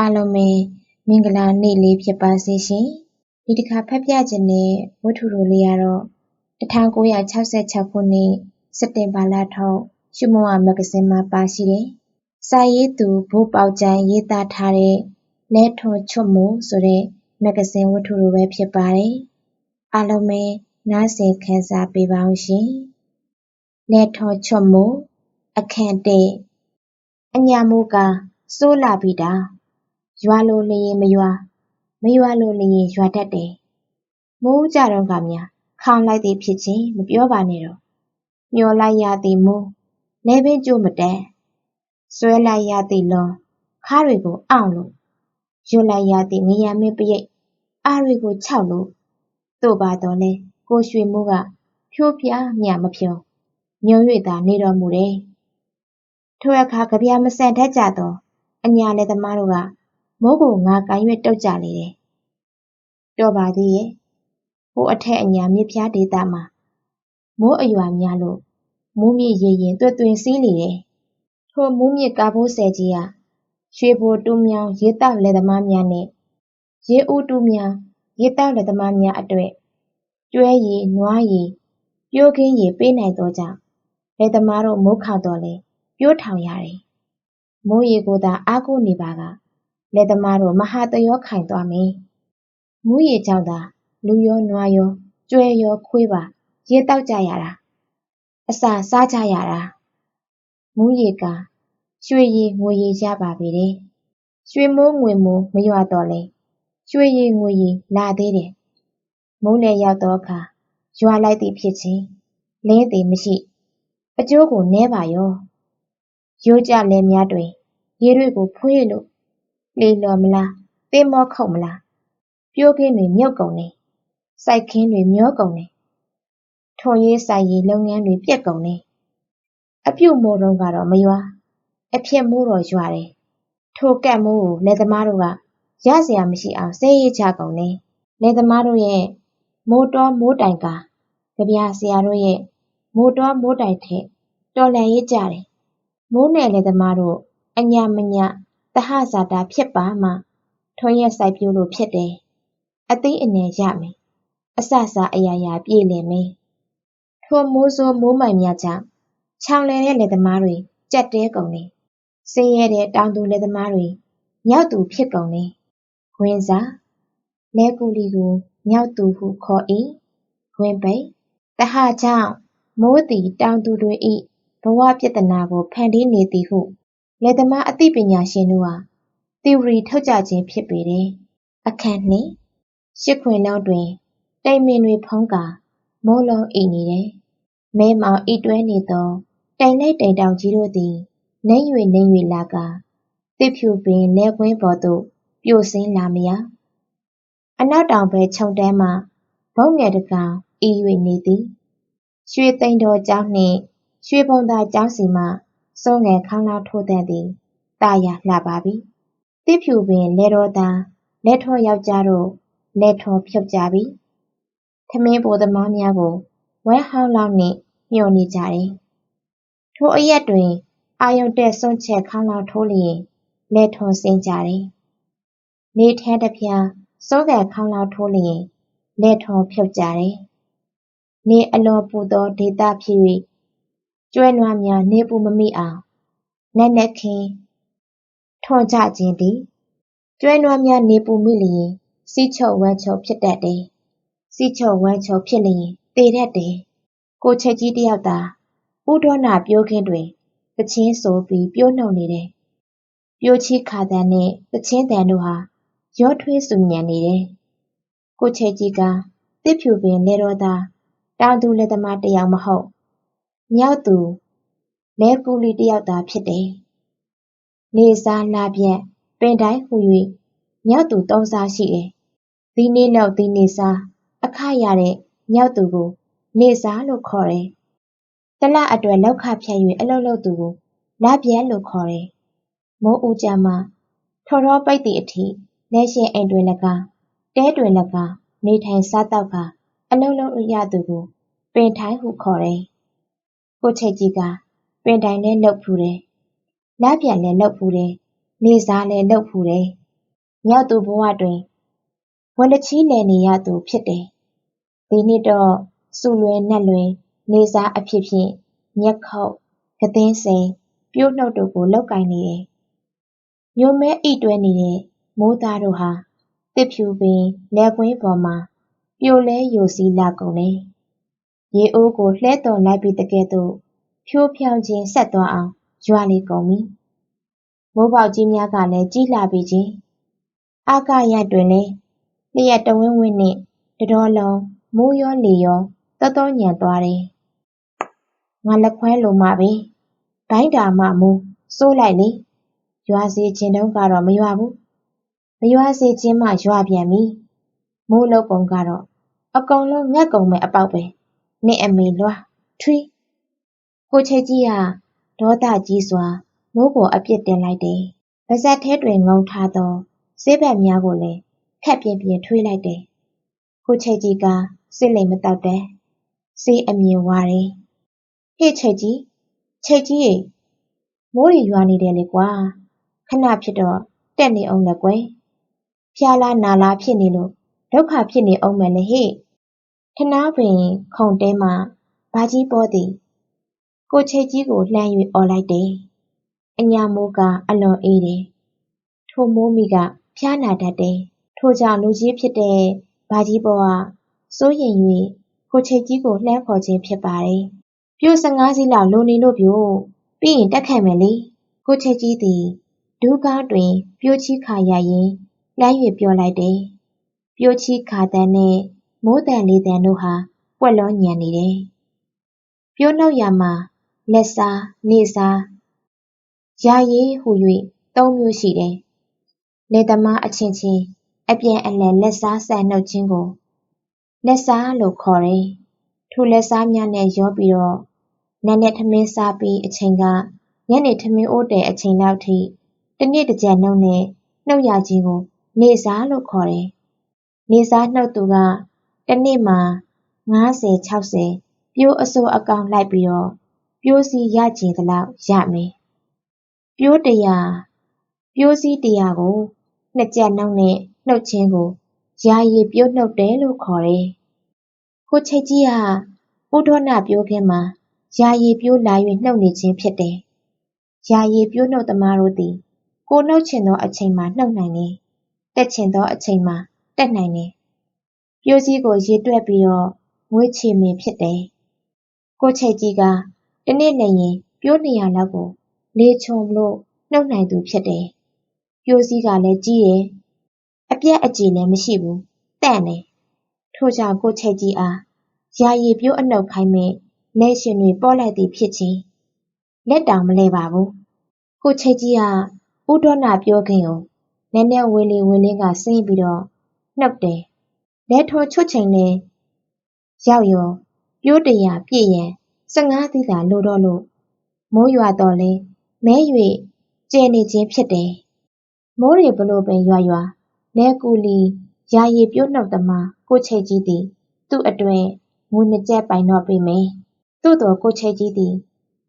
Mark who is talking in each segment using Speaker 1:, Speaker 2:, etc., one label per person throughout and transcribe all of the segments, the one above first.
Speaker 1: အားလုံးပဲမင်္ဂလာနေ့လေးဖြစ်ပါစေရှင်။ဒီတစ်ခါဖတ်ပြခြင်းတဲ့ဝတ္ထုတိုလေးကတော့1966ခုနှစ်စက်တင်ဘာလထုတ်ရှုမဝမဂ္ဂဇင်းမှာပါရှိတယ်။စာရေးသူဘိုးပေါကျန်းရေးသားထားတဲ့လဲထွန်ချွတ်မို့ဆိုတဲ့မဂ္ဂဇင်းဝတ္ထုလိုပဲဖြစ်ပါတယ်။အားလုံးပဲနားဆင်ခံစားပေးပါဦးရှင်။လဲထွန်ချွတ်မို့အခန့်တဲ့အညာမိုးကစိုးလာပြီတာ ရွာလိုလျင်မရွာမရွာလိုလျင်ရွာတတ်တယ်မိုးကြတော့ကများခေါင်လိုက်သည်ဖြစ်ချင်းမပြောပါနဲ့တော့မျောလိုက်ရသည်မိုးလဲပင်ကျိုးမတက်ဆွဲလိုက်ရသည်လွန်ခါတွေကိုအောင်လို့ရွတ်လိုက်ရသည်ငရမင်းပရိတ်အားတွေကိုခြောက်လို့တို့ပါတော့လဲကိုရွှေမိုးကဖြိုးပြမြမဖြုံညုံ၍သာနေတော်မူတယ်ထိုအခါကြပြာမဆန်တတ်ကြသောအညာလယ်သမားတို့က မိုးကိုငါကိုင်၍တုတ်ကြလေတယ်။တော်ပါသေးရဲ့။ဟိုအထက်အညာမြစ်ဖျားဒေသမှာမိုးအရွာများလို့မိုးမြစ်ရေရင်တွင်တွင်စီးလေတယ်။ထိုမိုးမြစ်ကားဖိုးဆယ်ကြီးကရွှေဘိုတူးမြောင်းရေတောက်လယ်သမားများနဲ့ရေဦးတူးမြောင်းရေတောက်လယ်သမားများအတွက်ကျွဲရည်၊နွားရည်၊ပျိုးကင်းရည်ပေးနိုင်သောကြောင့်လယ်သမားတို့မိုးခေါင်သော်လည်းပျိုးထောင်ရတယ်။မိုးရေကိုသာအားကိုးနေပါက လယ်သမားတို့ မဟာသရောခိုင်သွားမယ်။မိုးရေကြောင့်သာ လူရောနွားရောကျွဲရောခွေးပါ ရေသောက်ကြရတာ။အစာစားကြရတာ။မိုးရေကာရွှေရည်ငွေရည်ရပါပေတယ်။ရွှေမိုးငွေမိုးမရွာသော်လည်းရွှေရည်ငွေရည်လာသေးတယ်။မိုးလယ်ရောက်သောအခါရွာလိုက်သည်ဖြစ်ခြင်း၊လင်းသည်မရှိ။အကျိုးကိုနည်းပါရော။ရိုးကျလယ်များတွင် ရေတွေကိုဖွင့်၍လို့ လှေလော်မလားသင်္ဘောခုတ်မလားပျိုးခင်းတွေမြုပ်ကုန်တယ်စိုက်ခင်းတွေမျောကုန်တယ်ထွန်ရေးစိုက်ရေးလုပ်ငန်းတွေပြက်ကုန်တယ်အပြုတ်မိုးတုံးကတော့မရွာအဖြစ်မိုးတော့ရွာတယ်ထိုကက်မိုးကိုလယ်သမားတို့ကရစရာမရှိအောင်ဆဲရေးချကုန်တယ်လယ်သမားတို့ရဲ့မိုးတော်မိုးတိုင်ကာကြပြဆရာတို့ရဲ့မိုးတော်မိုးတိုင်ထက်တော်လန်ရေးကြတယ်မိုးနဲ့လယ်သမားတို့အညာမညာ သဟဇာတာဖြစ်ပါမှထွန်းရက်စိုက်ပျိုးလို့ဖြစ်တယ်။အသီးအနှံရမယ်။အစစအရာရာပြည့်လည်မယ်။ထိုမိုးဆိုးမိုးမိုင်များကြောင့်ချောင်လည်တဲ့လယ်သမားတွေကြက်တဲကုန်တယ်။ဆင်းရဲတဲ့တောင်သူလယ်သမားတွေမြောက်သူဖြစ်ကုန်တယ်။ခွင်းစာလဲကူလီကိုမြောက်သူဟုခေါ်၏ခွင်းပိတ်တဟကြောင့်မိုးသည်တောင်သူတွေ၏ဘဝပြဿနာကိုဖန်တီးနေသည်ဟု လယ်သမားအသိပညာရှင်တို့ဟာ သီအိုရီထုတ်ကြခြင်းဖြစ်ပေတယ်။အခန်းနှစ်ရှစ်ခွင်နောက်တွင်တိမ်မင်တွေဖုံးကာမိုးလုံးအိပ်နေတယ်။မဲမောင်အိပ်တွဲနေသောတိမ်လိပ်တိမ်တောင်ကြီးတို့သည်နိမ့်၍နိမ့်၍လာကာသစ်ဖြူပင်လယ်ကွင်းပေါ်သို့ပြိုဆင်းလာမရာ။အနောက်တောင်ဘက်ခြုံတန်းမှမုန့်ငယ်တကောင်အိပ်၍နေသည်။ရွှေသိမ်တော်ကျောင်းနှင့်ရွှေဘုံသာကျောင်းဆီမှ စောငယ်ခေါင်းလောင်းထိုးသန့်သည်သာယာလှပါပြီ။သစ်ဖြူပင်လယ်တော်သားလက်ထောယောက်ျားတို့လက်ထောဖြုတ်ကြပြီ။ထမင်းပိုသမားများကိုဝမ်းဟောင်းလောင်းနှင့်မျှော်နေကြတယ်။ထိုအရက်တွင် အာရုံတက်စွန့်ချက်ခေါင်းလောင်းထိုးလျင်လက်ထောဆင်းကြတယ်။နေထန်းတဖျားစောငယ်ခေါင်းလောင်းထိုးလျင်လက်ထောဖြုတ်ကြတယ်။နေအလွန်ပူသောဒေသဖြစ်၍ ကျွဲနွားများနေပူမမိအောင်နက်နက်ခင်းထွန်ကြခြင်းသည်ကျွဲနွားများနေပူမိလျင်စီးချုပ်ဝမ်းချုပ်ဖြစ်တတ်တယ်။စီးချုပ်ဝမ်းချုပ်ဖြစ်လျင်သေတတ်တယ်။ကိုချက်ကြီးတယောက်သာဥဒေါနာပြိုးခင်းတွင်ပချင်းဆိုပြီးပြိုးနှုတ်နေတယ်။ပြိုးချီခါတန်နဲ့ပချင်းတန်တို့ဟာရောထွေးဆူညံနေတယ်။ကိုချက်ကြီးကတစ်ဖြူပင်လေတော်သားတောင်သူလက်သမားတယောက်မဟုတ် မြောက်သူလဲကူလီတယောက်သာဖြစ်တယ်။နေစားလပြတ်ပင်တိုင်းဟူ၍မြောက်သူသုံးစားရှိတယ်။သီးနေ့လောက်သီးနေ့စားအခရတဲ့မြောက်သူကိုနေစားလို့ခေါ်တယ်။တလအတွက်လောက်ခဖြတ်၍အလုပ်လုပ်သူကိုလပြတ်လို့ခေါ်တယ်။မိုးဦးကြမှာထော်တော်ပိတ်သည့်အထိလက်ရှင်အိမ်တွင်၎င်းတဲတွင်၎င်းနေထိုင်စားသောက်ကာအလုပ်လုပ်ရသူကိုပင်ထိုင်ဟုခေါ်တယ် ကိုချိတ်ကြီးကပင်တိုင်လည်းလုပ်ဖူးတယ်။လပြန်လည်းလုပ်ဖူးတယ်။နေစားလည်းလုပ်ဖူးတယ်မြောက်သူဘဝတွင်ဝလချီးလည်နေရသူဖြစ်တယ်။ဒီနှစ်တော့စုလွယ်နတ်လွင် နေစားအဖြစ်ဖြင့်မျက်ခုတ်ကသင်းစိန်ပြိုးနှုတ်တို့ကိုလောက်ကင်နေတယ်။မျိုးမဲဣတွဲနေတဲ့မိုးသားတို့ဟာတစ်ဖြူပင်လက်ကွင်းပေါ်မှာပြိုလဲယိုစီးလာကုန်တယ်။ ရေအိုးကိုလှဲတော်လိုက်ပြီးတကဲ့သို့ဖြိုးဖြောင်းခြင်းဆက်သွားအောင်ရွာလေကုန်ပြီ။မိုးပေါက်ကြီးများကလည်းကြီးလှပြီချင်း။အာကရပ်တွင်လည်းလျှက်တဝင်းဝင်းနှင့်တတော်လုံးမိုးရောလေရောတောတောညံသွားတယ်။ငါလက်ခွဲလိုမှပဲ။ဘိုင်းတာမှမူစိုးလိုက်လေ။ရွာစေခြင်းတုန်းကတော့မရွာဘူး။မရွာစေခြင်းမှရွာပြန်ပြီ။မိုးလုပ်ပုံကတော့အကုန်လုံးငတ်ကုန်မဲ့အပေါက်ပဲ။ နင့်အမေလွှားထွေးကိုချိတ်ကြီးကဒေါသကြီးစွာမိုးကိုအပြစ်တင်လိုက်တယ်။ပါးစပ်ထဲတွင်ငုံထားသောဆေးဘက်များကိုလည်းခပ်ပြင်းပြင်းထွေးလိုက်တယ်။ကိုချိတ်ကြီးကစစ်လိမ်မတောက်တဲ့ဆေးအမြင်ဝါတယ်။ဟေ့ချိတ်ကြီးချိတ်ကြီးရေမိုးရီရွာနေတယ်လေကွာခဏဖြစ်တော့တက်နေအောင်လက်ကွယ်ဖျားလားနာလားဖြစ်နေလို့ဒုက္ခဖြစ်နေအောင်မယ်လေဟေ့ ခနာပင်ခုံတဲမှာဘာကြီးပေါ်သည် ကိုချိတ်ကြီးကိုလှမ်း၍អော်လိုက်တယ်။အညာမိုးကအလွန်အေးတယ်။ထိုမိုးမိကဖျားနာတတ်တယ်။ထိုကြောင့်လူကြီးဖြစ်တဲ့ဘာကြီးပေါ်ကစိုးရင်၍ကိုချိတ်ကြီးကိုလှမ်းခေါ်ခြင်းဖြစ်ပါတယ်။ပြို15စီးလောက်လိုနေလို့ပြိုပြီးရင်တက်ခံမယ်လေ။ကိုချိတ်ကြီးသည်ဒူးကောင်းတွင်ပြိုချီခါရရင်လှမ်း၍ပြောလိုက်တယ်။ပြိုချီခါတန်းနဲ့ မိုးတန်လေးတန်တို့ဟာပွက်လုံးညံနေတယ်။ပြိုနှုတ်ရမှာလက်စားနေစားယာရည်ဟူ၍သုံးမျိုးရှိတယ်။လယ်သမားအချင်းချင်းအပြန်အလှန်လက်စားဆန်နှုတ်ခြင်းကိုလက်စားလို့ခေါ်တယ်။ထိုလက်စားများနဲ့ရောပြီးတော့နံနက်ထမင်းစားပြီးအချိန်ကညနေထမင်းအိုးတဲ့အချိန်လောက်ထိတနေ့တကြံနှုတ်နဲ့နှုတ်ရခြင်းကိုနေစားလို့ခေါ်တယ်။နေစားနှုတ်သူက တနေ့မှာ50 60ပြိုးအစိုးအကောင်လိုက်ပြီးတော့ပြိုးစီရကျင်သလောက်ရမယ်။ပြိုးတရာပြိုးစီးတရာကိုနှစ်ကြက်နှုတ်နဲ့နှုတ်ခြင်းကိုယာယီပြိုးနှုတ်တယ်လို့ခေါ်တယ်။ကိုချိတ်ကြီးကဥဒေါနပြောခင်းမှာယာယီပြိုးလာ၍နှုတ်နေခြင်းဖြစ်တယ်။ယာယီပြိုးနှုတ်သမားတို့သည်ကိုနှုတ်ချင်သောအချိန်မှာနှုတ်နိုင်တယ်။တက်ချင်သောအချိန်မှာတက်နိုင်တယ်။ ပြိုးစည်းကိုရေတွက်ပြီးတော့ငွေချေမင်ဖြစ်တယ်။ကိုချိတ်ကြီးကတနေ့လျင်ပြိုး၂၀၀လောက်ကိုလေခြုံလို့နှုတ်နိုင်သူဖြစ်တယ်။ပြိုးစည်းကလည်းကြီးတယ်။အပြတ်အကြယ်လည်းမရှိဘူး။တန့်တယ်။ထို့ကြောင့်ကိုချိတ်ကြီးအားယာယီပြိုးအနှုတ်ခိုင်းမယ့်လယ်ရှင်တွေပေါ့လိုက်သည်ဖြစ်ချေလက်တောင်မလည်ပါဘူး။ကိုချိတ်ကြီးကဥဒေါနပြောခင်းကိုနည်းနည်းဝေလေဝေလင်းကဆင်းပြီးတော့နှုတ်တယ်။ လက်ထိုးချွတ်ချိန်နဲ့ရောက်ရောပြိုးတရာပြည့်ရန်15သီးသာလိုတော့လို့မိုးရွာတော့လဲမဲ၍ကျဲနေခြင်းဖြစ်တယ်။မိုးတွေဘလို့ပင်ရွာရွာလဲကူလီယာယီပြိုးနှုတ်သမားကိုချိတ်ကြီးသည် သူ့အတွင်ငွေနှစ်ကျပ်ပိုင်တော့ပေးမယ်။သို့တော်ကိုချိတ်ကြီးသည်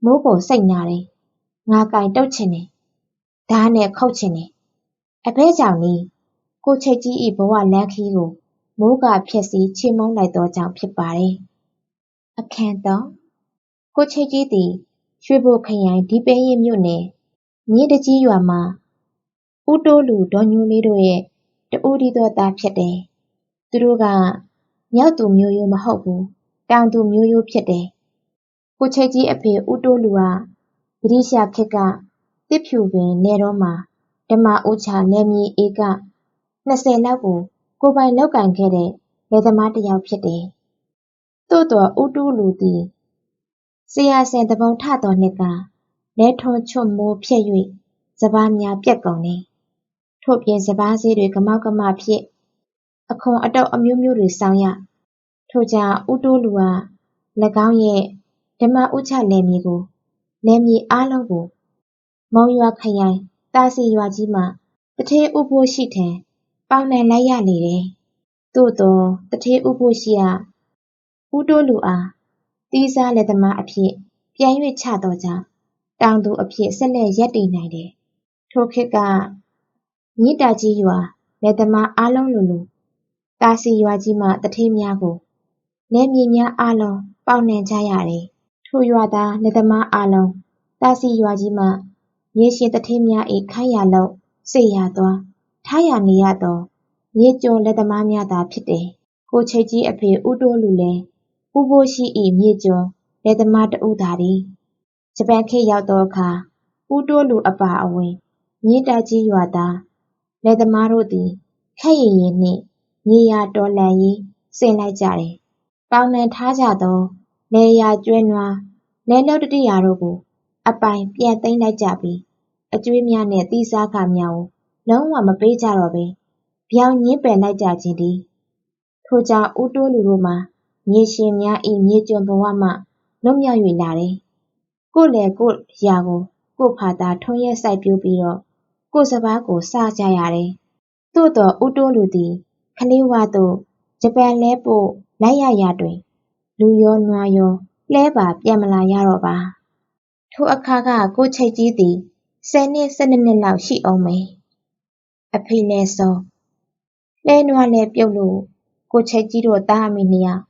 Speaker 1: မိုးကိုစိတ်နာတယ်။ငါကင်တုတ်ချင်တယ်။ဓားနဲ့ခုတ်ချင်တယ်။အဘဲကြောင့်နီးကိုချိတ်ကြီး၏ဘဝလမ်းခီးကို မိုးကဖျက်ဆီးချေမှုန်းလိုက်သောကြောင့်ဖြစ်ပါတယ်။အခန်းသုံးကိုချိတ်ကြီးသည်ရွှေဘိုခရိုင်ဒီပဲယင်းမြို့နယ်မြင်းတကြီးရွာမှာဦးတိုးလူဒေါ်ညိုလေးတို့ရဲ့တဦးတည်းသောသားဖြစ်တယ်။သူတို့ကမြောက်သူမျိုးရိုးမဟုတ်ဘူး။တောင်သူမျိုးရိုးဖြစ်တယ်။ကိုချိတ်ကြီးအဖေဦးတိုးလူကဗြိတိရှခေတ်ကတစ်ဖြူပင်နယ်တော်မှာဓမ္မဥချနယ်မြေဧက20လောက်ကို ကိုယ်ပိုင်လုပ်ကိုင်ခဲ့တဲ့လယ်သမားတစ်ယောက်ဖြစ်တယ်။သို့သော်ဦးတိုးလူသည်ဆရာဆင်တပုံထသောနှစ်ကလဲထွန်ချွတ်မိုးဖြက်၍စပါးများပြတ်ကုန်တယ်။ထို့ပြင်စပါးဈေးတွေကမောက်ကမဖြစ်အခွန်အတုပ်အမျိုးမျိုးတွေဆောင်ရ။ထို့ကြောင့်ဦးတိုးလူက၎င်းရဲ့ဓမ္မဥချလယ်မြေကိုလယ်မြေအားလုံးကိုမုံရွာခရိုင်တာစီရွာကြီးမှတထေးဥဖို့ရှိထံ ပေါင်နှံလိုက်ရလေတယ်။သို့သော်တထေးဥဖို့ရှိကဦးတိုးလူအားသီးစားလယ်သမားအဖြစ်ပြန်၍ချသောကြောင့်တောင်သူအဖြစ်ဆက်လက်ရပ်တည်နိုင်တယ်။ထိုခေတ်ကမြစ်တာကြီးရွာလယ်သမားအားလုံးလိုလိုသာစီရွာကြီးမှတထေးများကိုလယ်မြေများအားလုံးပေါင်နှံကြရတယ်။ထိုရွာသားလယ်သမားအားလုံးသာစီရွာကြီးမှမြေရှင်တထေးများ၏ခိုင်းရာလုပ်စေရာသွား ထားရာနေရသောမြေကျော်လယ်သမားများသာဖြစ်တယ်။ကိုချိတ်ကြီးအဖေဦးတိုးလူလည်းဦးဘိုးရှိ၏မြေကျော်လယ်သမားတဦးသာသည်။ဂျပန်ခေတ်ရောက်သောအခါဦးတိုးလူအပါအဝင်မြင်းတာကြီးရွာသားလယ်သမားတို့သည်ခပ်ရည်ရည်နှင့်မြေယာတော်လှန်ရေးဆင်လိုက်ကြတယ်။ပေါင်နှံထားကြသောလယ်ယာကျွဲနွားလယ်လုပ်တတိယတို့ကို အပိုင်ပြန်သိမ်းလိုက်ကြပြီးအကျွေးများနှင့်သီးစားခများကို လုံးဝမပေးကြတော့ဘဲ ဗျောင်ညင်းပယ်လိုက်ကြခြင်းသည်ထိုကြောင့် ဦးတိုးလူတို့မှာ မြေရှင်များ၏မြေကျွန်ဘဝမှ လွတ်မြောက်၍လာတယ်။ကိုယ့်လယ်ကိုယ့်ယာကို ကိုယ့်ဖာသာ ထွန်းရက်စိုက်ပျိုးပြီးတော့ ကိုယ့်စပါးကို စားကြရတယ်။သို့သော် ဦးတိုးလူသည်ကလေးဝသို့ ဂျပန်လဲပို့ လိုက်ရရာတွင် လူရောနွားရော လှည်းပါ ပြန်မလာရတော့ပါ။ထိုအခါက ကိုယ့်ချိတ်ကြီးသည် ဆယ်နှစ်၁၂နှစ်လောက် ရှိဦးမယ်။ အဖေလည်းဆုံး။လှည်းနွားလည်းပြုတ်လို့ကိုယ့်ချိတ်ကြီးတို့သားအမိနှစ်ယောက်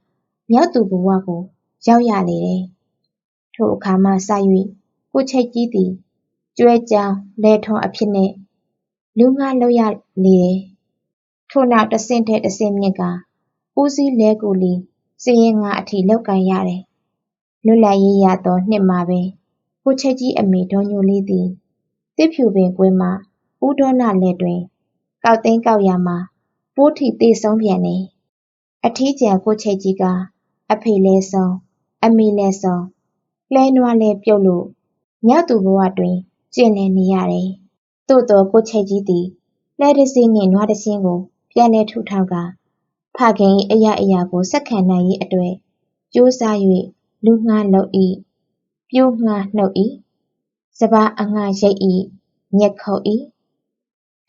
Speaker 1: မြောက်သူဘဝကို ရောက်ရလေတယ်။ထိုအခါမှစ၍ကိုယ့်ချိတ်ကြီးသည်ကျွဲကြောင်လယ်ထွန်အဖြစ်နဲ့လူငှားလုပ်ရလေတယ်။ထိုနောက်တဆင့်ထက်တဆင့်မြင့်ကာဦးစီးလဲကူလီစာရင်းငှားအထိလုပ်ကိုင်ရတယ်။လွတ်လပ်ရေးရသောနှစ်မှာပင်ကိုယ့်ချိတ်ကြီးအမေဒေါ်ညိုလေးသည်သစ်ဖြူပင်ကွင်းမှ ဦးဒေါနလယ်တွင် ကောက်သိမ်းကောက်ရာမှာ ပိုးထိသေဆုံးပြန်တယ်။အထီးကျန် ကိုယ့်ချိတ်ကြီးက အဖေလည်းဆုံး၊အမေလည်းဆုံး၊လှည်းနွားလည်းပြုတ်လို့ မြောက်သူဘဝတွင် ကျင်လည်နေရတယ်။သို့သော် ကိုယ့်ချိတ်ကြီးသည် လှည်းတစီးနှင့် နွားတစင်းကို ပြန်လည်ထူထောင်ကာ ဖခင်၏အရအရာကို ဆက်ခံနိုင်ရေးအတွက် ကြိုးစား၍လူငှားလုပ်၏ပျိုးငှားနှုတ်၏စပါးအငှားရိတ်၏မြက်ခုတ်၏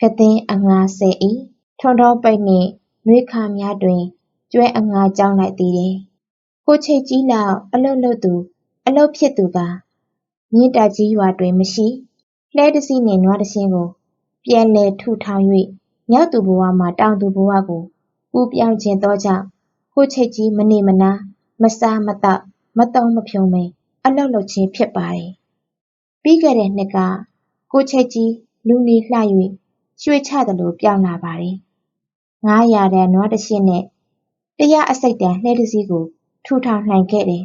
Speaker 1: ကသင်းအငှားဆဲ၏ထွန်တော်ပိတ်နှင့်နွေခါများတွင် ကျွဲအငှားကြောင်းလိုက်သေးတယ်။ကိုချိတ်ကြီးလောက်အလုတ်လုတ်သူ အလုတ်ဖြစ်သူကမြင်းတာကြီးရွာတွင်မရှိလှဲတစီနှင့်နွားတစင်းကို ပြန်လည်ထူထောင်၍မြောက်သူဘဝမှတောင်သူဘဝကိုကူးပြောင်းခြင်းသောကြောင့်ကိုချိတ်ကြီးမနေမနာမစားမသောက်မသုံးမဖြုံမအလုတ်လုတ်ခြင်းဖြစ်ပါတယ်။ပြီးခဲ့တဲ့နှစ်ကကိုချိတ်ကြီးလူနေလှ၍ ရွှေချသလိုပြောင်းလာပါတယ်။ငားရာတန်နွားတရှင်းနဲ့တရားအစိတ်တန်လှဲတစည်းကို ထူထောင်နိုင်ခဲ့တယ်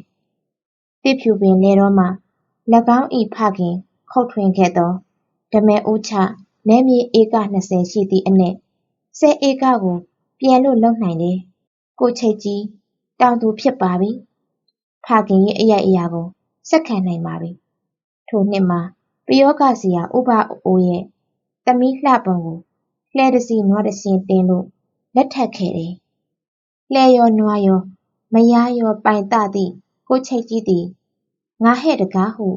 Speaker 1: ။တစ်ဖြူပင်လေတော့မှ၎င်းဤဖခင်ခုတ်ထွင်ခဲ့သောဓမဲဦးချနဲမြေဧက20ရှိသည့်အနက်10ဧကကိုပြန်လို့လုံနိုင်တယ်။ကိုချိတ်ကြီးတောင်သူဖြစ်ပါပြီ။ဖခင်ရဲ့အရိုက်အရာကိုစက်ခံနိုင်ပါပြီ။ထိုနှစ်မှာပယောဂဆရာဥပအိုးရဲ့ သမီးလှပုံကိုလှဲတစီနွားတစင်တင်လို့လက်ထပ်ခဲ့တယ်။လှဲရောနွားရောမယားရောပိုင်တသည့်ကိုချိတ်ကြီးသည်ငါဟဲ့တကားဟု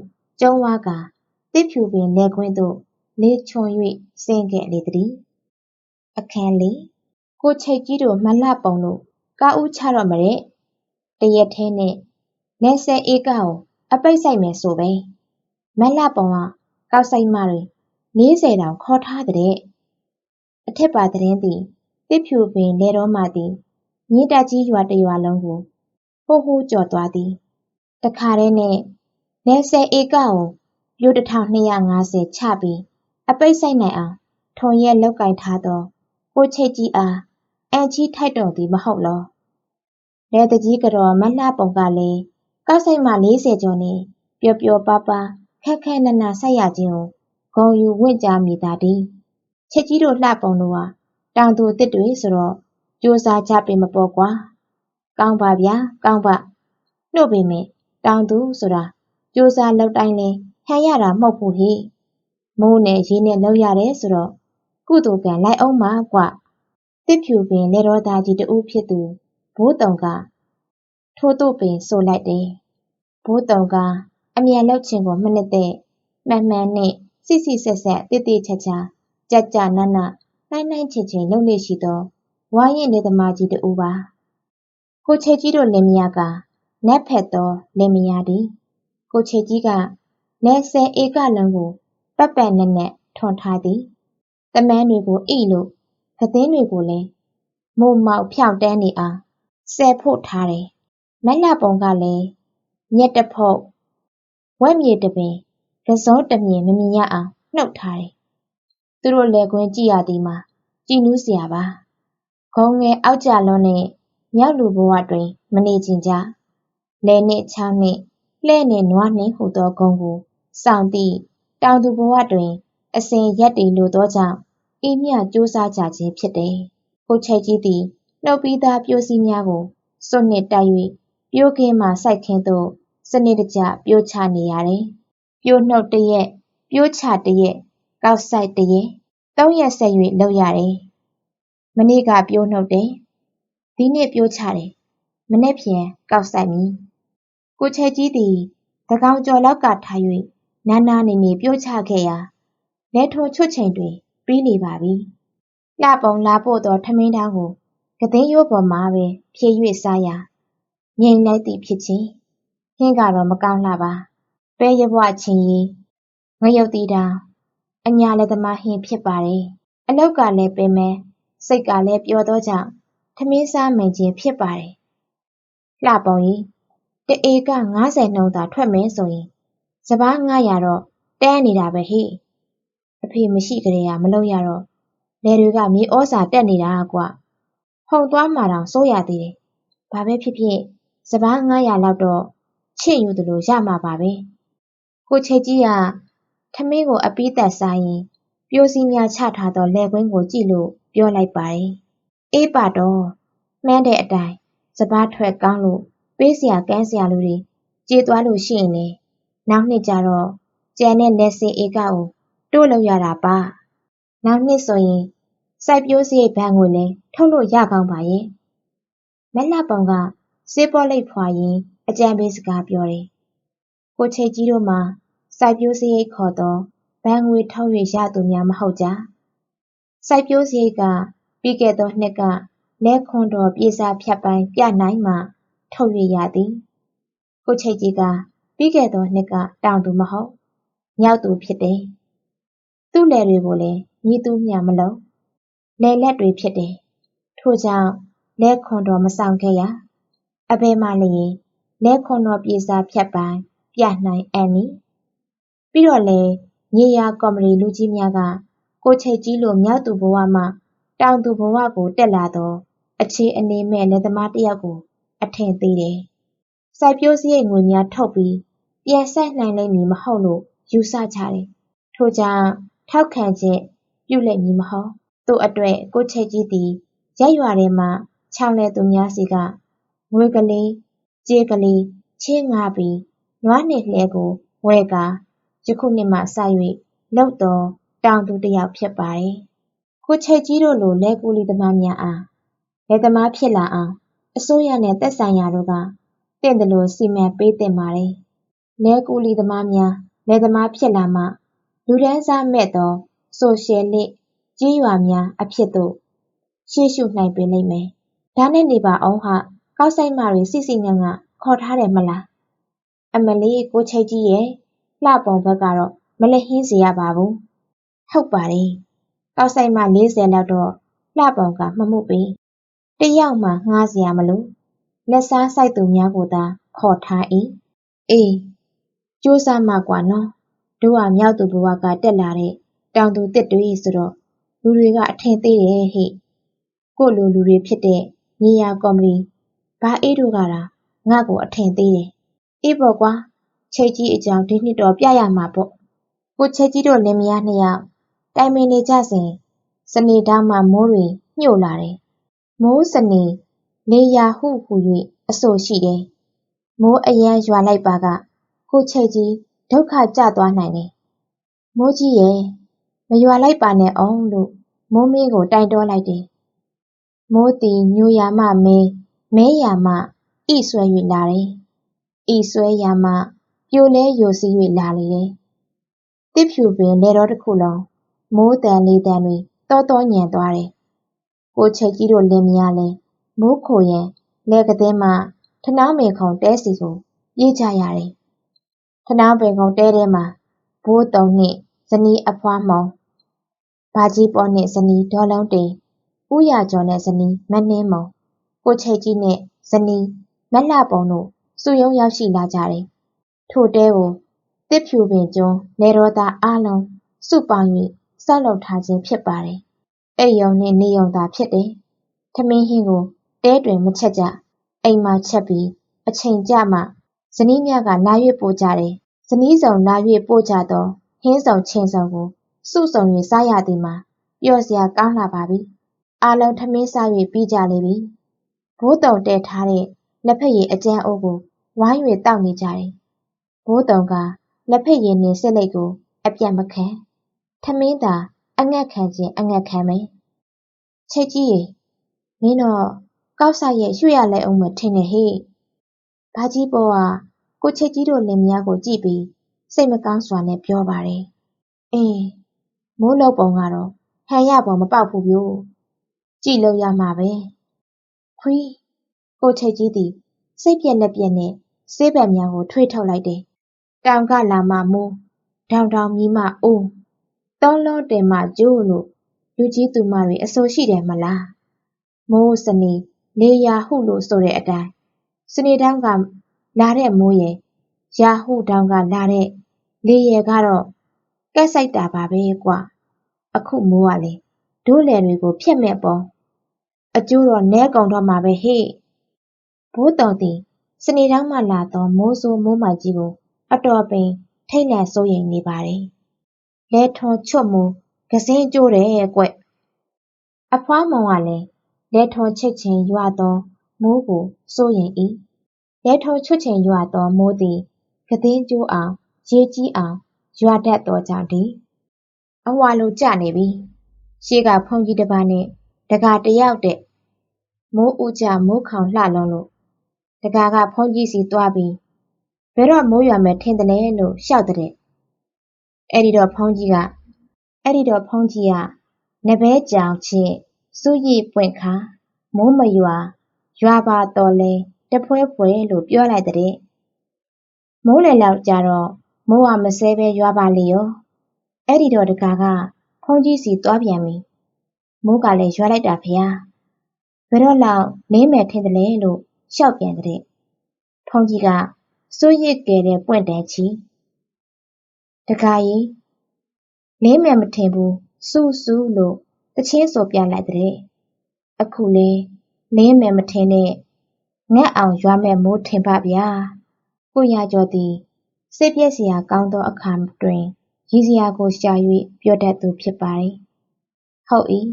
Speaker 1: ကျုံးဝါကတစ်ဖြူပင်လေကွင်းသို့လေချွန်၍ဆင်းခဲ့လေသည်။အခန်းလေးကိုချိတ်ကြီးတို့မလှပုံလို့ကားဦးချတော့မတဲ့တရက်ထဲနဲ့လက်ဆယ်ဧကကိုအပိတ်ဆိုင်မယ်ဆိုပဲမလှပုံကကောက်ဆိုင်မတွေ 40တောင်ခေါ်ထားတဲ့အထက်ပါတဲ့သည်တစ်ဖြူပင်လေတော်မှသည်မြေတကြီးရွာတရွာလုံးကိုဟိုးဟိုးကြော်သွားသည်တခါတည်းနဲ့လက်ဆယ်ဧကကိုပြိုတထောင်250ချပြီးအပိတ်ဆိုင်နိုင်အောင်ထုံရက်လောက်ကင်ထားသောကိုချိတ်ကြီးအားအန်ကြီးထိုက်တော်သည်မဟုတ်လောလဲတကြီးကတော့မလှပုံကလည်းကောက်ဆိုင်မှ40ကျော်နဲ့ပျော်ပျော်ပါပါခက်ခဲနနဆက်ရခြင်းကို ဂုံယူဝင့်ကြမိတာတည်းချက်ကြီးတို့လှပုံတို့ဟာတောင်သူတစ်တွေဆိုတော့ကြိုးစားကြပင်မပေါ်ကွာကောင်းပါဗျာကောင်းပါနှုတ်ပေမဲ့တောင်သူဆိုတာကြိုးစားလောက်တိုင်းလဲဟန်ရတာမဟုတ်ဘူးဟိမိုးနဲ့ရေနဲ့လောက်ရတယ်ဆိုတော့ကုသိုလ်ကံလိုက်အောင်ပါကွတစ်ဖြူပင်လေတော်သားကြီးတူဖြစ်သူဘိုးတုံကထို့သို့ပင်ဆိုလိုက်တယ်ဘိုးတုံကအမြန်လောက်ခြင်းကိုမနှစ်သက်မှန်မှန်နဲ့ စိစိဆက်ဆက်တိတိချာချာကြကြနနနိုင်နိုင်ချင်ချင်လုပ်နေရှိသောဝါရင်နေသမားကြီးတူပါကိုချေကြီးတို့လင်မယားကနက်ဖက်သောလင်မယားသည်ကိုချေကြီးကလက်ဆယ်ဧကလုံးကိုပတ်ပတ်နဲ့နဲ့ထွန်ထားသည်တမန်းတွေကိုအိလို့ကသင်းတွေကိုလည်းမို့မောက်ဖြောင့်တန်းနေအောင်ဆယ်ဖို့ထားတယ်။မက်လှပုံကလည်းမြက်တဖုတ်ဝက်မြေတပင် ကစောတမြင်မမြင်ရအောင်နှုတ်ထားတယ်။သူတို့လယ်ကွင်းကြည့်ရသည်မှာကြည်နူးစရာပါ။ဂုံငယ်အောက်ကြလွန်းနဲ့မြောက်လူဘဝတွင် မနေချင်ကြ။လယ်နှင့်ချောင်းနှင့်လှဲ့နှင့်နွားနှင့်ဟူသောဂုံကိုစောင့်သည့်တောင်သူဘဝတွင် အစဉ်ရပ်တည်လိုသောကြောင့်ဤမျှကြိုးစားကြခြင်းဖြစ်တယ်။ကိုချိတ်ကြီးသည်နှုတ်ပြီးသားပျိုးစီးများကိုစွန့်နှင့်တိုက်၍ပျိုးခင်းမှစိုက်ခင်းသို့စနစ်တကျပျိုးချနေရတယ်။ ပျိုးနှုတ်တရက် ပျိုးချတရက် ကောက်စိုက်တရက် သုံးရက်ဆက်၍လုပ်ရတယ်။မနေ့က ပျိုးနှုတ်တယ်။ဒီနေ့ ပျိုးချတယ်။မနေ့ပြန် ကောက်စိုက်မည်။ကိုချိတ်ကြီးသည်သကောင်ကျော်လောက်ကထား၍နာနာနေနေ ပျိုးချခဲ့ရာလဲထိုးချွတ်ချိန်တွင် ပြီးနေပါပြီ။လှပုံလာပို့သော ထမင်းတောင်းကိုကသိန်းရိုးပေါ်မှာပဲ ဖြည့်၍စားရာ ငြိမ်လိုက်သည်ဖြစ်ခြင်း ဟင်းကတော့ မကောင်းလှပါ ပဲရဘွချင်းရီငရုတ်တီတောင်အညာလက်သမားဟင်းဖြစ်ပါတယ်အလောက်ကလည်းပင်မဲစိတ်ကလည်းပျော်သောကြောင့်ထမင်းစားမင်ခြင်းဖြစ်ပါတယ်လှပုံကြီးတအေက90နှုန်းသာထွက်မယ်ဆိုရင်စပား900တော့တဲနေတာပဲဟိအဖေမရှိကြတဲ့ကမလုပ်ရတော့လယ်တွေကမြေဩစာတက်နေတာကွာဟုန်သွားမှတောင်စိုးရသေးတယ်ဘာပဲဖြစ်ဖြစ်စပား900လောက်တော့ချင့်ယူသလိုရမှာပါပဲ ကိုချိတ်ကြီးကထမင်းကိုအပီးသက်စားရင်ပြိုစီများချထားသောလက်ကွင်းကိုကြည့်လို့ပြောလိုက်ပါတယ်အေးပါတော့မှန်းတဲ့အတိုင်းစပားထွက်ကောင်းလို့ပေးစရာကန်းစရာလူတွေကြေးသွားလို့ရှိရင်လေနောက်နှစ်ကျတော့ကျန်တဲ့လက်စင်ဧကကိုတို့လောက်ရတာပါနောက်နှစ်ဆိုရင်စိုက်ပျိုးစရိတ်ဘဏ်ငွေလည်းထုတ်လို့ရကောင်းပါရဲ့မက်လှပုံကစေးပေါ်လိပ်ဖွာရင်အကြံပေးစကားပြောတယ်ကိုချိတ်ကြီးတို့မှာ စိုက်ပျိုးစရိတ်ခေါ်တော့ဘဏ်ငွေထုတ်၍ရသူများမဟုတ်ကြစိုက်ပျိုးစရိတ်ကပြီးခဲ့သောနှစ်ကလဲခွန်တော်ပြေစာဖြတ်ပိုင်းပြနိုင်မှထုတ်၍ရသည်ကိုချိတ်ကြီးကပြီးခဲ့သောနှစ်ကတောင်သူမဟုတ်မြောက်သူဖြစ်တယ်သူ့လယ်တွေကိုလည်းညီသူမျှမလုံးလယ်လက်တွေဖြစ်တယ်ထို့ကြောင့်လဲခွန်တော်မဆောင်ခဲ့ရအဘယ်မှလျင်လဲခွန်တော်ပြေစာဖြတ်ပိုင်းပြနိုင်အန်နီ ပြီးတော့လေညီယာကော်မရီလူကြီးများက ကိုချိတ်ကြီးလို မြောက်သူဘဝမှ တောင်သူဘဝကို တက်လာတော့အခြေအနေမဲ့လက်သမားတယောက်ကို အထင်သေးတယ်။စိုက်ပျိုးစရိတ်ငွေများထုတ်ပြီး ပြန်ဆက်နိုင်လိမ့်မည်မဟုတ်လို့ ယူဆကြတယ်။ထို့ကြောင့် ထောက်ခံချက်ပြုလိမ့်မည်မဟုတ်။သူ့အတွက် ကိုချိတ်ကြီးသည်ရက်ရွာထဲမှ ချောင်းတဲ့သူများစီက ငွေကလေး ကြေးကလေးချင်းငါပြီး နွားနှင့်လှဲကိုဝဲကာ ယခုနှစ်မှစ၍လုပ်သောတောင်သူတယောက်ဖြစ်ပါတယ်။ကိုချိတ်ကြီးတို့လိုလဲကူလီသမားများအားလယ်သမားဖြစ်လာအောင်အစိုးရနဲ့သက်ဆိုင်ရာတို့ကတင့်တယ်လို့စီမံပေးတင်ပါတယ်။လဲကူလီသမားများလယ်သမားဖြစ်လာမှလူဒန်းစားမဲ့သောဆိုရှယ်လစ်ကြီးရွာများအဖြစ်သို့ရှေ့ရှုနိုင်ပေလိမ့်မယ်။ဒါနဲ့နေပါအောင်ဟာကောက်ဆိုင်မတွေစီစီငန်းကခေါ်ထားတယ်မလား။အမလေးကိုချိတ်ကြီးရဲ့ လှပုံဘက်ကတော့မလဟင်းစေရပါဘူး။ဟုတ်ပါတယ်။ကောက်ဆိုင်မ40လောက်တော့လှပုံကမမှုပေ။တယောက်မှငှားစရာမလို။လက်စားစိုက်သူများကိုသာခေါ်ထား၏။အေးကြိုးစားမှကွာနော်။တို့ကမြောက်သူဘဝကတက်လာတဲ့တောင်သူတစ်တွေဆိုတော့လူတွေကအထင်သေးတယ်ဟဲ့။ကို့လိုလူတွေဖြစ်တဲ့ညီယာကော်မတီဘာအေးတို့ကတာငါ့ကိုအထင်သေးတယ်။အေးပေါ့ကွာ ချိတ်ကြီးအကြောင်းဒီနှစ်တော့ပြရမှာပေါ့။ကိုချိတ်ကြီးတို့လင်မယားနှစ်ယောက်တိုင်ပင်နေကြစဉ်စနေတောင်းမှမိုးတွေညှို့လာတယ်။မိုးစနေနေရာဟုဟူ၍အဆိုရှိတယ်။မိုးအရန်ရွာလိုက်ပါကကိုချိတ်ကြီးဒုက္ခကျသွားနိုင်တယ်။မိုးကြီးရဲ့မရွာလိုက်ပါနဲ့အောင်လို့မိုးမင်းကိုတိုင်တောလိုက်တယ်။မိုးတီညိုရာမှမဲမဲရာမှဣဆွဲ၍လာတယ်။ဣဆွဲရာမှ ပြိုလဲယိုစီး၍လာလေတယ်။တစ်ဖြူပင်လေတော်တစ်ခုလုံးမိုးတန်လေးတန်တွေတောတောညံသွားတယ်။ကိုချိတ်ကြီးတို့လင်မယားလဲမိုးခိုရန်လဲကတဲ့မှထနောင်းပင်ခုံတဲစီကိုပြေးကြရတယ်။ထနောင်းပင်ခုံတဲထဲမှာဘိုးတုံနှင့်ဇနီးအဖွားမောင်ဘာကြီးပေါ်နှင့်ဇနီးဒေါ်လုံးတင်ဦးရကျော်နဲ့ဇနီးမနှင်းမုံကိုချိတ်ကြီးနဲ့ဇနီးမလှပုံတို့စုရုံးရောက်ရှိလာကြတယ်။ ထိုတဲကိုတစ်ဖြူပင်ကျွန်းလေတော်သားအားလုံးစုပေါင်း၍ဆောက်လုပ်ထားခြင်းဖြစ်ပါတယ်။အိပ်ယုံနှင့်နေယုံသာဖြစ်တယ်။ထမင်းဟင်းကိုတဲတွင်မချက်ကြ။အိမ်မှာချက်ပြီးအချိန်ကျမှဇနီးများကလာ၍ပို့ကြတယ်။ဇနီးစုံလာ၍ပို့ကြသောဟင်းစုံချင်းစုံကိုစုစုံ၍စားရသည်မှာပျော်စရာကောင်းလှပါပြီ။အားလုံးထမင်းစား၍ပြီးကြလေပြီ။ဘိုးတုံတည်ထားတဲ့လက်ဖက်ရည်အကြမ်းအိုးကိုဝိုင်း၍တောက်နေကြတယ်။ ဘိုးတုံကလက်ဖက်ရည်နှင့်ဆေးလိပ်ကိုအပြတ်မခံ။ထမင်းသာအငတ်ခံခြင်းအငတ်ခံမယ်။ချိတ်ကြီးရေမင်းတော့ကောက်ဆရဲ့ရွှေ့ရလဲအောင်မထင်နဲ့ဟေ့။ဘာကြီးပေါ်ကကိုချိတ်ကြီးတို့လင်မယားကိုကြည့်ပြီးစိတ်မကောင်းစွာနဲ့ပြောပါတယ်။အင်းမိုးလုံပုံကတော့ဟန်ရပေါ်မပေါက်ဘူးဗျို့။ကြည့်လို့ရမှာပဲ။ခွီးကိုချိတ်ကြီးသည်စိတ်ပြက်လက်ပြက်နဲ့ဆေးပက်များကိုထွေးထုတ်လိုက်တယ်။ တောင်ကလာမှမိုးတောင်တောင်မြည်မှအိုး တောလုံးတင်မှကျိုးလို့ လူကြီးသူမတွေ အဆိုရှိတယ်မလား။မိုးစနေ လေယာဟုလို့ ဆိုတဲ့အတိုင်း စနေတောင်းကလာတဲ့မိုးရယ် ရာဟုတောင်းကလာတဲ့ လေရယ်ကတော့ကက်ဆိုင်တာပါပဲကွာအခုမိုးကလေဒိုးလယ်တွေကို ဖျက်မဲ့ပေါ်အကျိုးတော့နဲကုန်တော့မှာပဲဟေ့ ဘိုးတော်သည် စနေတောင်းမှလာသော မိုးဆိုးမိုးမိုက်ကြီးကို အတော်ပင် ထိတ်လန့်စိုးရိမ်နေပါတယ်လဲထောချွတ်မိုးကစင်းကျိုးတယ်ကွအဖွားမောင်ကလည်းလဲထောချိတ်ချင်းရွာသောမိုးကိုစိုးရိမ်၏လဲထောချွတ်ချင်းရွာသောမိုးသည်ကသင်းကျိုးအောင်ရေကြီးအောင်ရွာတတ်သောကြောင့်ဒီအဝါလိုကြနေပြီရှေ့ကဖုန်ကြီးတစ်ပါးနဲ့တကာတယောက်တဲ့မိုးဥကြမိုးခေါင်လှလုံးလို့တကာကဖုန်ကြီးစီသွားပြီး ဘယ်တော့မိုးရွာမယ်ထင်တယ်လဲလို့ရှောက်တဲ့အဲ့ဒီတော့ဖုန်ကြီးကအဲ့ဒီတော့ဖုန်ကြီးကနဘဲကြောင်ချင်းစူးရည်ပွင့်ခါမိုးမရွာရွာပါတော်လဲတဖွဲဖွဲလို့ပြောလိုက်တဲ့မိုးလေလောက်ကြတော့မိုးကမဆဲပဲရွာပါလေရောအဲ့ဒီတော့တကာကဖုန်ကြီးစီသွားပြန်ပြီမိုးကလည်းရွာလိုက်တာဖျားဘယ်တော့လောက်လင်းမယ်ထင်တယ်လဲလို့ရှောက်ပြန်တဲ့ဖုန်ကြီးက စိုးရစ်ကဲတဲ့ပွင့်တန်ချီတကာကြီးလင်းမယ်မထင်ဘူးစူးစူးလို့တချင်းဆိုပြလိုက်တဲ့အခုလေလင်းမယ်မထင်နဲ့ငက်အောင်ရွာမဲ့မိုးထင်ပါဗျာကိုရကျော်သည်စိတ်ပြည့်စရာကောင်းသောအခါတွင်ရည်စရာကိုရှာ၍ပြောတတ်သူဖြစ်ပါတယ်ဟုတ်၏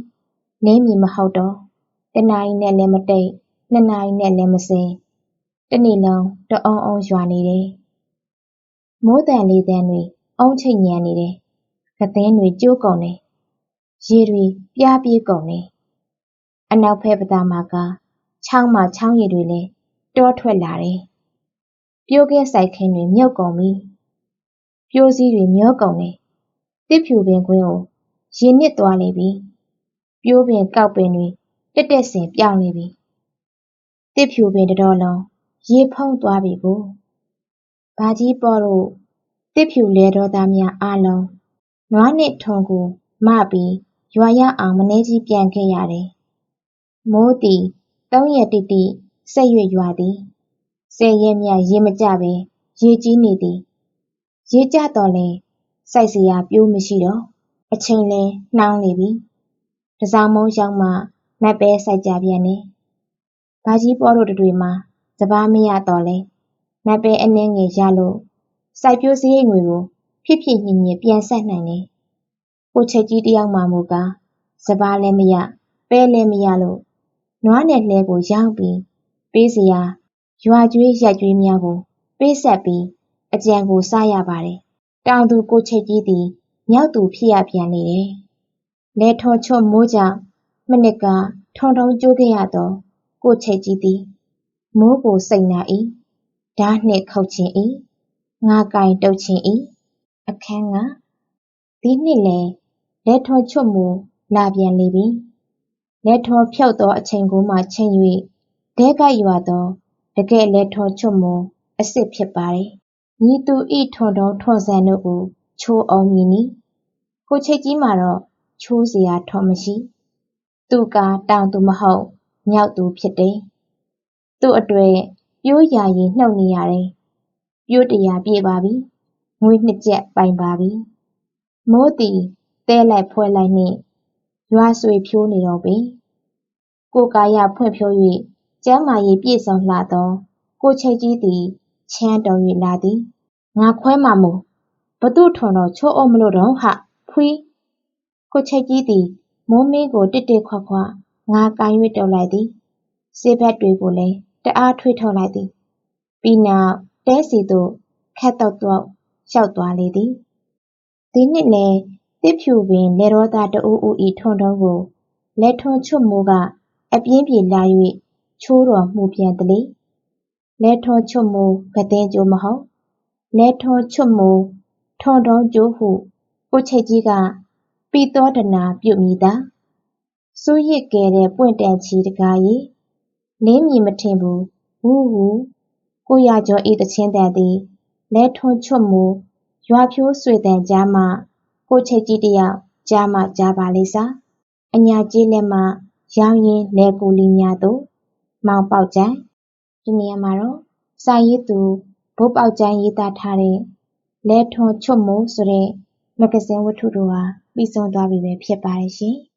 Speaker 1: လင်းမည်မဟုတ်တော့တနာရီနဲ့လည်းမတိတ်နှစ်နာရီနဲ့လည်းမစင် တနေ့လုံးတအုံအုံရွာနေတယ်မိုးတန်လေးတန်းတွေအုံချိတ်ညံနေတယ်ကသင်းတွေကျိုးကုန်တယ်ရေတွေပြားပြေးကုန်တယ်အနောက်ဖက်ပတာမှာကချောင်းမှာချောင်းရည်တွေလည်းတောထွက်လာတယ်ပြိုးကင်းဆိုင်ခင်းတွေမြုပ်ကုန်ပြီပြိုးစည်းတွေမျောကုန်တယ်တစ်ဖြူပင်ကွင်းကိုရေနစ်သွားလေပြီပြိုးပင်ကောက်ပင်တွေတက်တက်ဆင်ပြောင်းနေပြီတစ်ဖြူပင်တတော်လုံး ရေဖုံးသွားပြီကိုဘာကြီးပေါ်တို့တစ်ဖြူလဲတော်သားများအားလုံးနွားနှင့်ထုံကိုမပြီးရွာရအောင်မနှဲကြီးပြန်ခဲ့ရတယ်မိုးသည်သုံးရက်တိတိဆက်ရွရွာသည်ဆယ်ရက်မြရေမကြပဲရေကြီးနေသည်ရေကြတော့လဲစိုက်စရာပြိုးမရှိတော့အချိန်လဲနှောင်းနေပြီတစောင်းမုံရောက်မှမက်ပဲစိုက်ကြပြန်နေဘာကြီးပေါ်တို့တွေမှာ စပားမရတော့လဲမက်ပဲအနှင်းငယ်ရလို့စိုက်ပျိုးစရိတ်ငွေကိုဖြစ်ဖြစ်ညင်ညင်ပြန်ဆက်နိုင်တယ်ကိုချက်ကြီးတယောက်မှမူကားစပားလည်းမရပဲလည်းမရလို့နွားနဲ့လှဲကိုရောက်ပြီးပေးစရာရွာကျွေးရက်ကျွေးများကိုပေးဆက်ပြီးအကြံကိုစားရပါတယ်တောင်သူကိုချက်ကြီးသည်မြောက်သူဖြစ်ရပြန်လေတယ်လဲထော်ချွတ်မိုးကြောင့်မနစ်ကထုံထုံကျိုးခဲ့ရသောကိုချက်ကြီးသည် မိုးကိုစိတ်နာ၏ဓာနှင့်ခုတ်ခြင်း၏ငါကင်တုတ်ခြင်း၏အခန်းကဒီနှစ်လဲလက်ထောချွတ်မူလာပြန်လေပြီလက်ထောဖြုတ်သောအချိန်ကိုမှချိန်၍ဒဲကပ်ရွာသောတကယ်လက်ထောချွတ်မူအစ်စ်ဖြစ်ပါတယ်ညီသူဤထွန်တော်ထွန်ဆန်တို့ကိုချိုးအောင်မည်နီကိုချိတ်ကြီးမှာတော့ချိုးစရာထော်မရှိ သူကတောင်သူမဟုတ်မြောက်သူဖြစ်တယ်။ သူ့အတွက်ပြိုးယာရည်နှုတ်နေရတယ်။ပြိုးတရာပြည့်ပါပြီ။ငွေနှစ်ကျပ်ပိုင်ပါပြီ။မိုးသည်သဲလိုက်ဖွဲလိုက်နှင့်ရွာဆွေဖြိုးနေတော့ပင်ကိုယ်ကာယဖွံ့ဖြိုး၍ကျန်းမာရေးပြည့်စုံလှသောကိုချိတ်ကြီးသည်ချမ်းတော်၍လာသည်။ငါခွဲမှာမို့ဘသူထွန်တော့ချိုးအောင်မလို့တော့ဟဖွီးကိုချိတ်ကြီးသည်မိုးမင်းကိုတစ်တစ်ခွခွငါကိုင်း၍တုပ်လိုက်သည်စေဘက်တွေကိုလည်း တအားထွေးထုတ်လိုက်သည်ပြီးနောက်တဲစီသို့ခက်တော့တော့လျှောက်သွားလေသည်ဒီနှစ်လည်းတစ်ဖြူပင်လေရောသားတအူးအူဤထွန်တုံးကိုလက်ထွန်ချွတ်မိုးကအပြင်းပြေလာ၍ချိုးတော်မှုပြန်တလေလက်ထွန်ချွတ်မိုးကတဲ့ကြိုးမဟုတ်လက်ထွန်ချွတ်မိုးထွန်တုံးကြိုးဟုကိုချိတ်ကြီးကပိသောဒနာပြုမိသာစိုးရစ်ကဲတဲ့ပွင့်တန်ချီတကားရီ လင်းမြင်မထင်ဘူးဟူးဟူးကိုရကျော်ဤတချင်းတန်သည်လဲထွန်းချွတ်မူရွာဖြိုးဆွေတန်ကြားမှကိုချိတ်ကြီးတယောက်ကြားမှကြားပါလိမ့်စာအညာကြီးလက်မှရောင်းရင်လဲကူလီများတို့မောင်ပေါက်ကြိုင်ဒီနေရာမှာတော့စာရေးသူဘိုးပေါက်ကြိုင်ရေးသားထားတဲ့လဲထွန်းချွတ်မူဆိုတဲ့မဂ္ဂဇင်းဝတ္ထုတို့ဟာပြီးဆုံးသွားပြီပဲဖြစ်ပါတယ်ရှင်။